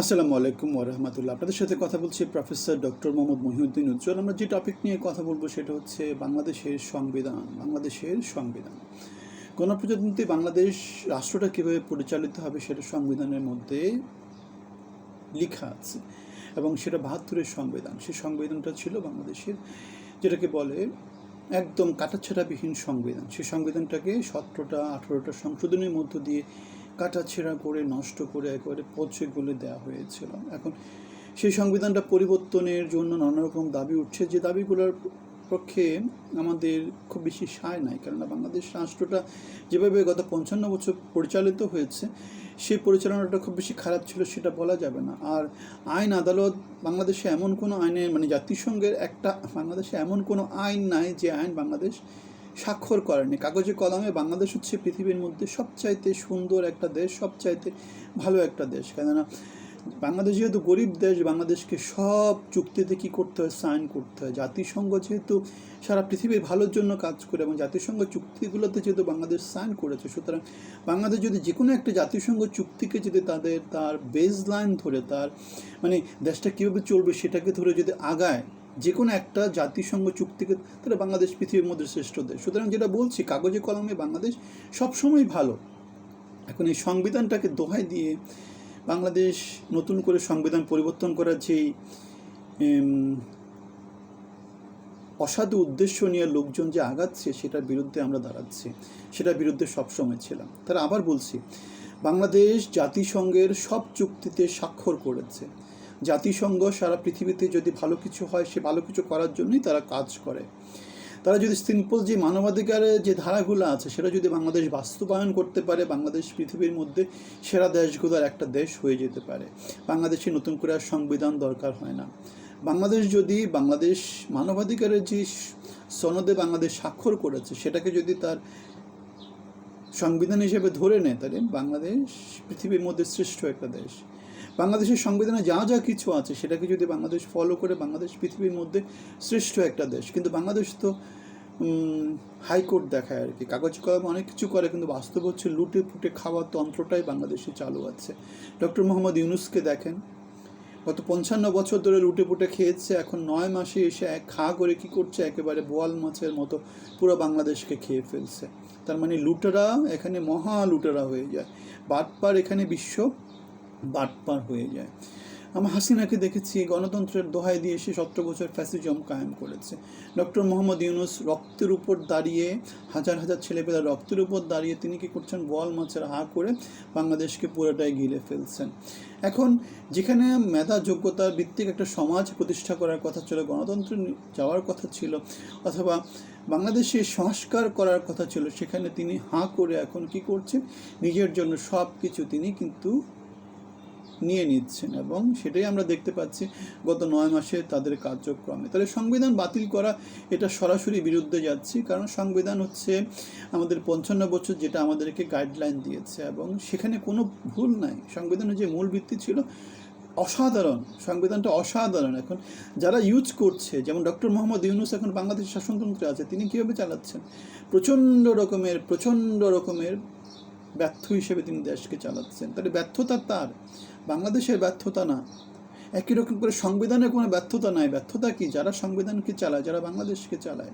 আসসালামু আলাইকুম ওরহমতুল্লাহ আপনাদের সাথে কথা বলছি প্রফেসর ডক্টর মোহাম্মদ মহিউদ্দিন উজ্জ্বল। আমরা যে টপিক নিয়ে কথা বলব সেটা হচ্ছে বাংলাদেশের সংবিধান বাংলাদেশের সংবিধান। গণপ্রজাতন্ত্রী বাংলাদেশ রাষ্ট্রটা কীভাবে পরিচালিত হবে সেটা সংবিধানের মধ্যে লেখা আছে এবং সেটা বাহাত্তরের সংবিধান। সেই সংবিধানটা ছিল বাংলাদেশের, যেটাকে বলে একদম কাটাছেঁড়াবিহীন সংবিধান। সেই সংবিধানটাকে সতেরোটা, আঠেরোটা সংশোধনের মধ্য দিয়ে কাটাছেঁড়া করে, নষ্ট করে একেবারে পচে দেওয়া হয়েছিল। এখন সেই সংবিধানটা পরিবর্তনের জন্য নানা রকম দাবি উঠছে। যে দাবিগুলোর পক্ষে আমাদের খুব বেশি সায় নাই, কেননা বাংলাদেশ রাষ্ট্রটা যেভাবে গত পঞ্চান্ন বছর পরিচালিত হয়েছে, সেই পরিচালনাটা খুব বেশি খারাপ ছিল সেটা বলা যাবে না। আর আইন আদালত, বাংলাদেশে এমন কোনো আইনে মানে জাতিসংঘের একটা, বাংলাদেশে এমন কোনো আইন নাই যে আইন বাংলাদেশ স্বাক্ষর করেনি। কাগজে কলমে বাংলাদেশ হচ্ছে পৃথিবীর মধ্যে সবচাইতে সুন্দর একটা দেশ, সবচাইতে ভালো একটা দেশ। কেননা বাংলাদেশ যেহেতু গরিব দেশ, বাংলাদেশকে সব চুক্তিতে কী করতে হয়? সাইন করতে হয়। জাতিসংঘ যেহেতু সারা পৃথিবীর ভালোর জন্য কাজ করে এবং জাতিসংঘ চুক্তিগুলোতে যেহেতু বাংলাদেশ সাইন করেছে, সুতরাং বাংলাদেশ যদি যে কোনো একটা জাতিসংঘ চুক্তিকে যদি তাদের, তার বেস লাইন ধরে, তার মানে দেশটা কীভাবে চলবে সেটাকে ধরে যদি আগায় যে কোনো একটা জাতিসংঘ চুক্তিকে তাহলে বাংলাদেশ পৃথিবীর মধ্যে শ্রেষ্ঠ দেশ। সুতরাং যেটা বলছি, কাগজে কলমে বাংলাদেশ সবসময় ভালো। এখন এই সংবিধানটাকে দোহাই দিয়ে বাংলাদেশ নতুন করে সংবিধান পরিবর্তন করার যেই অসাধু উদ্দেশ্য নিয়ে লোকজন যে আগাচ্ছে, সেটার বিরুদ্ধে আমরা দাঁড়াচ্ছি। সেটার বিরুদ্ধে সবসময় ছিলাম। তারা আবার বলছি, বাংলাদেশ জাতিসংঘের সব চুক্তিতে স্বাক্ষর করেছে। জাতিসংঘ সারা পৃথিবীতে যদি ভালো কিছু হয়, সে ভালো কিছু করার জন্যই তারা কাজ করে। তারা যদি সিম্পল যে মানবাধিকারের যে ধারাগুলো আছে, সেটা যদি বাংলাদেশ বাস্তবায়ন করতে পারে, বাংলাদেশ পৃথিবীর মধ্যে সেরা দেশগুলোর একটা দেশ হয়ে যেতে পারে। বাংলাদেশে নতুন করে আর সংবিধান দরকার হয় না। বাংলাদেশ যদি বাংলাদেশ মানবাধিকারের যে সনদে বাংলাদেশ স্বাক্ষর করেছে, সেটাকে যদি তার সংবিধান হিসেবে ধরে নেয়, তাহলে বাংলাদেশ পৃথিবীর মধ্যে শ্রেষ্ঠ একটা দেশ। বাংলাদেশের সংবিধানে যা যা কিছু আছে, সেটাকে যদি বাংলাদেশ ফলো করে বাংলাদেশ পৃথিবীর মধ্যে শ্রেষ্ঠ একটা দেশ, কিন্তু বাংলাদেশ তো হাইকোর্ট দেখায় আর কি। কাগজ কলমে অনেক কিছু করে, কিন্তু বাস্তব হচ্ছে লুটে ফুটে খাওয়ার তন্ত্রটাই বাংলাদেশে চালু আছে। ডক্টর মোহাম্মদ ইউনুসকে দেখেন, গত পঞ্চান্ন বছর ধরে লুটে পুটে খেয়েছে, এখন নয় মাসে এসে এক খা করে কি করছে, একেবারে বোয়াল মাছের মতো পুরো বাংলাদেশকে খেয়ে ফেলছে। তার মানে লুটেরা এখানে মহা লুটেরা হয়ে যায়। বাটপার এখানে বিশ্ব বাটপার হয়ে যায়। আমরা হাসিনাকে দেখেছি, গণতন্ত্রের দোহাই দিয়ে সে সতেরো বছর ফ্যাসিজম কায়েম করেছে। ডক্টর মোহাম্মদ ইউনুস রক্তের উপর দাঁড়িয়ে, হাজার হাজার ছেলেপেলা রক্তের উপর দাঁড়িয়ে তিনি কি করছেন? বল মাছের হা করে বাংলাদেশকে পুরোটাই গিলে ফেলছেন। এখন যেখানে মেধা যোগ্যতার ভিত্তিক একটা সমাজ প্রতিষ্ঠা করার কথা ছিল, গণতন্ত্র যাওয়ার কথা ছিল, অথবা বাংলাদেশে সংস্কার করার কথা ছিল, সেখানে তিনি হাঁ করে এখন কি করছেন? নিজের জন্য সব কিছু তিনি কিন্তু নিয়ে নিচ্ছেন এবং সেটাই আমরা দেখতে পাচ্ছি গত নয় মাসে তাদের কার্যক্রমে। তাহলে সংবিধান বাতিল করা এটা সরাসরি বিরুদ্ধে যাচ্ছি, কারণ সংবিধান হচ্ছে আমাদের পঞ্চান্ন বছর যেটা আমাদেরকে গাইডলাইন দিয়েছে এবং সেখানে কোনো ভুল নাই। সংবিধানের যে মূল ভিত্তি ছিল অসাধারণ, সংবিধানটা অসাধারণ। এখন যারা ইউজ করছে, যেমন ডক্টর মোহাম্মদ ইউনুস এখন বাংলাদেশ শাসনতন্ত্রে আছে, তিনি কীভাবে চালাচ্ছেন? প্রচণ্ড রকমের প্রচণ্ড রকমের ব্যর্থ হিসেবে তিনি দেশকে চালাচ্ছেন। তাহলে ব্যর্থতা তার? বাংলাদেশের ব্যর্থতা না। একই রকম করে সংবিধানের কোনো ব্যর্থতা নাই। ব্যর্থতা কি? যারা সংবিধানকে চালায়, যারা বাংলাদেশকে চালায়।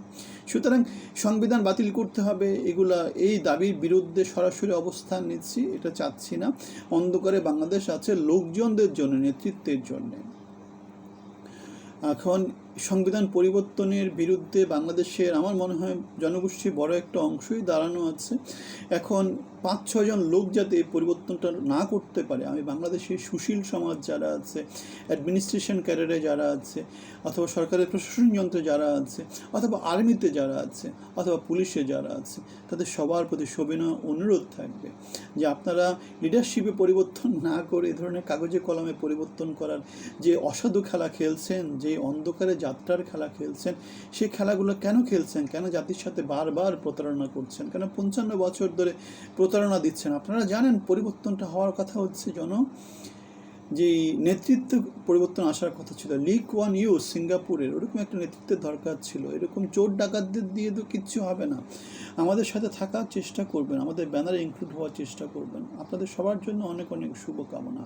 সুতরাং সংবিধান বাতিল করতে হবে, এগুলা, এই দাবির বিরুদ্ধে সরাসরি অবস্থান নিচ্ছি, এটা চাচ্ছি না। অন্ধকারে বাংলাদেশ আছে লোকজনদের জন্য, নেতৃত্বের জন্যে। এখন সংবিধান পরিবর্তনের বিরুদ্ধে বাংলাদেশের আমার মনে হয় জনগোষ্ঠীর বড় একটা অংশই দাঁড়ানো আছে। এখন পাঁচ ছজন লোক যাতে এই পরিবর্তনটা না করতে পারে, আমি বাংলাদেশের সুশীল সমাজ যারা আছে অ্যাডমিনিস্ট্রেশন ক্যারিয়ারে যারা আছে, অথবা সরকারের প্রশাসন যন্ত্রে যারা আছে, অথবা আর্মিতে যারা আছে, অথবা পুলিশে যারা আছে, তাদের সবার প্রতি সবিনয় অনুরোধ থাকবে যে আপনারা লিডারশিপে পরিবর্তন না করে, এ ধরনের কাগজে কলমে পরিবর্তন করার যে অসাধু খেলা খেলছেন, যে অন্ধকারে যাত্রার খেলা খেলছেন সেই খেলাগুলো কেন খেলছেন? কেন জাতির সাথে বারবার প্রতারণা করছেন? কেন পঞ্চান্ন বছর ধরে প্রতারণা দিচ্ছেন? আপনারা জানেন পরিবর্তনটা হওয়ার কথা হচ্ছে জন যে নেতৃত্ব পরিবর্তন আসার কথা ছিল লিক ওয়ান ইউ সিঙ্গাপুরের, ওরকম একটা নেতৃত্বের দরকার ছিল। এরকম চোর ডাকাতদের দিয়ে তো কিচ্ছু হবে না। আমাদের সাথে থাকার চেষ্টা করবেন, আমাদের ব্যানারে ইনক্লুড হওয়ার চেষ্টা করবেন। আপনাদের সবার জন্য অনেক অনেক শুভকামনা।